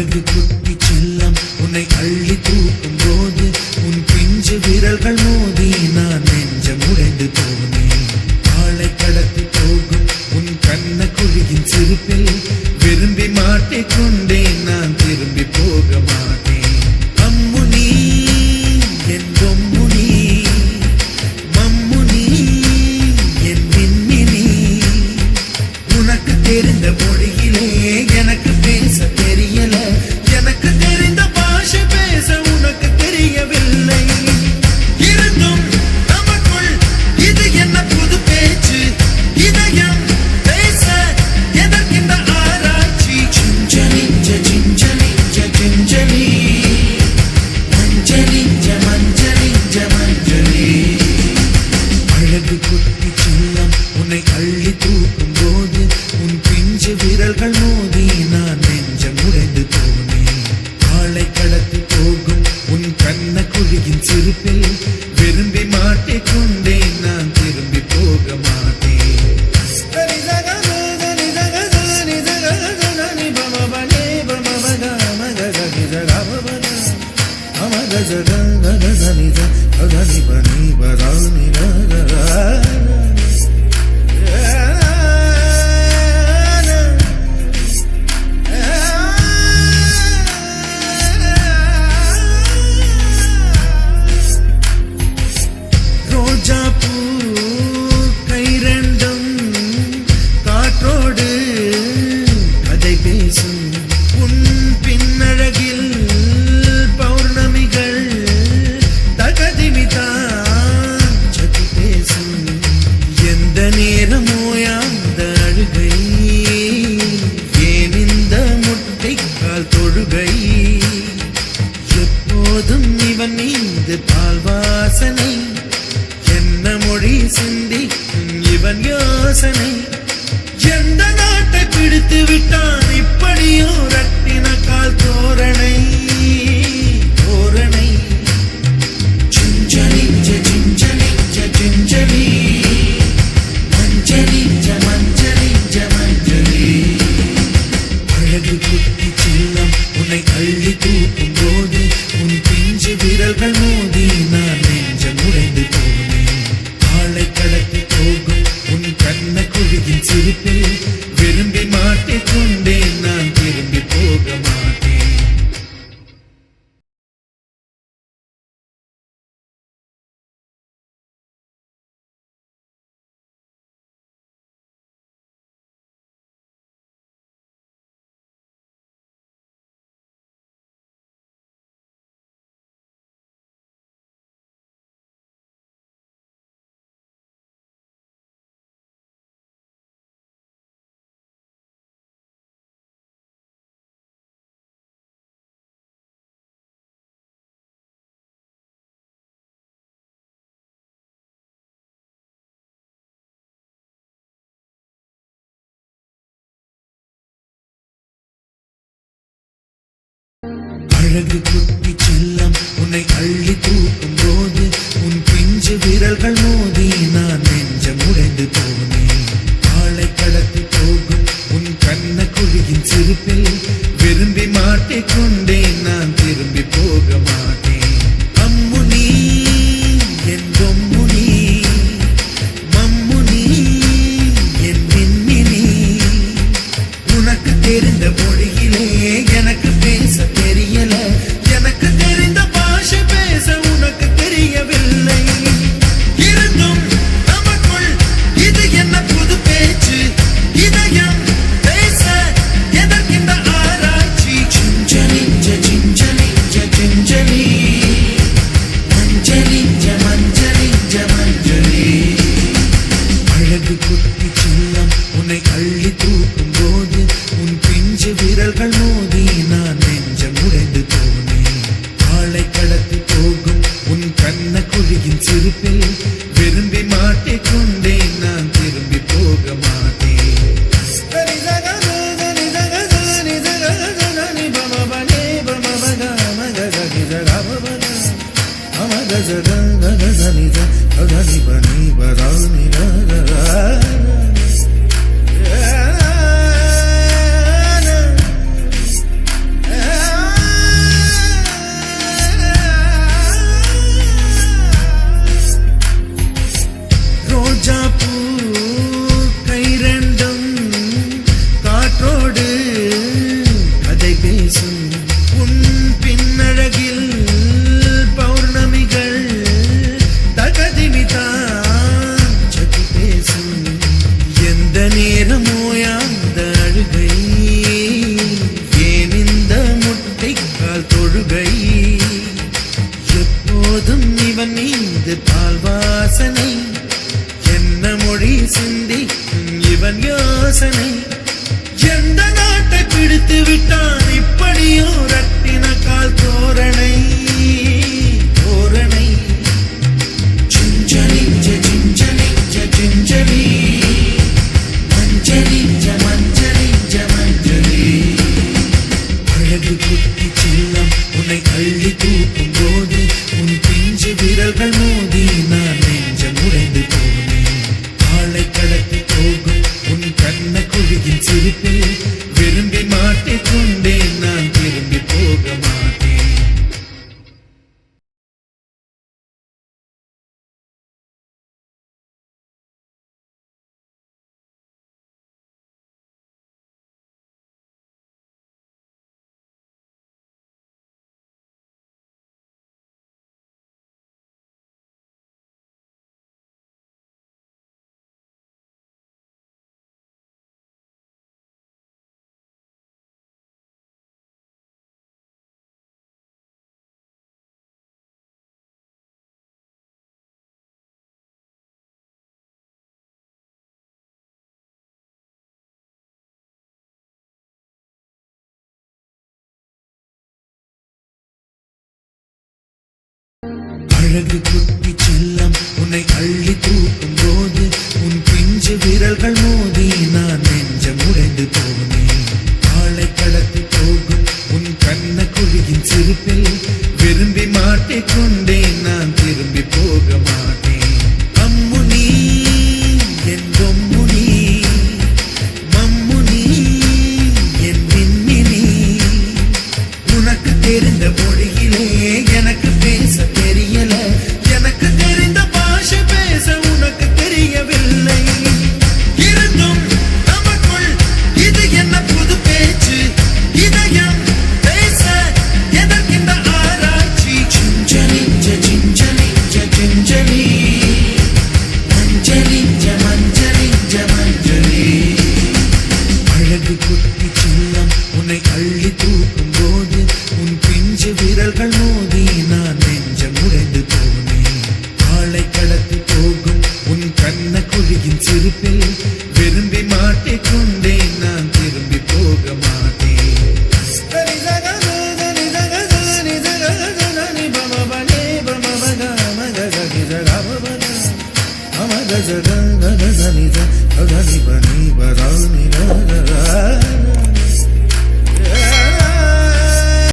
அழகு குட்டி செல்லம் உன்னை அள்ளி தூக்கும் போது உன் பிஞ்சு விரல்கள் மோதி நான் நெஞ்சம் உடைந்து போனேன். ஆளை கடத்தி போகும் உன் கண்ண குழியின் சிரிப்பில் விரும்பி மாட்டிக்கொண்டேன் நான் திரும்பி போக மாட்டேன். அம்முனி என் பொம்முனி மம்முனி என் விண்மினி உனக்கு தெரிந்த நெஞ்சு விரல்கள் மோதி நான் நெஞ்சம் முறைந்து போனேன். காலை கடத்தி போகும் உன் கண்ண குழியின் சிரிப்பில் அழகு குட்டி செல்லம் உன்னை அள்ளி தூக்கும் போது உன் பிஞ்சு விரல்கள் மோதி நான் நெஞ்சம் உடைந்து போனேன். போதும் இவன் மீது பால் வாசனை. என்ன மொழி சிந்தி இவன் யோசனை. எந்த நாட்டை பிடித்து விட்டான்? me அழகு குட்டி செல்லம் உன்னை அள்ளி தூக்கும் போது உன் பிஞ்சு விரல்கள் மூ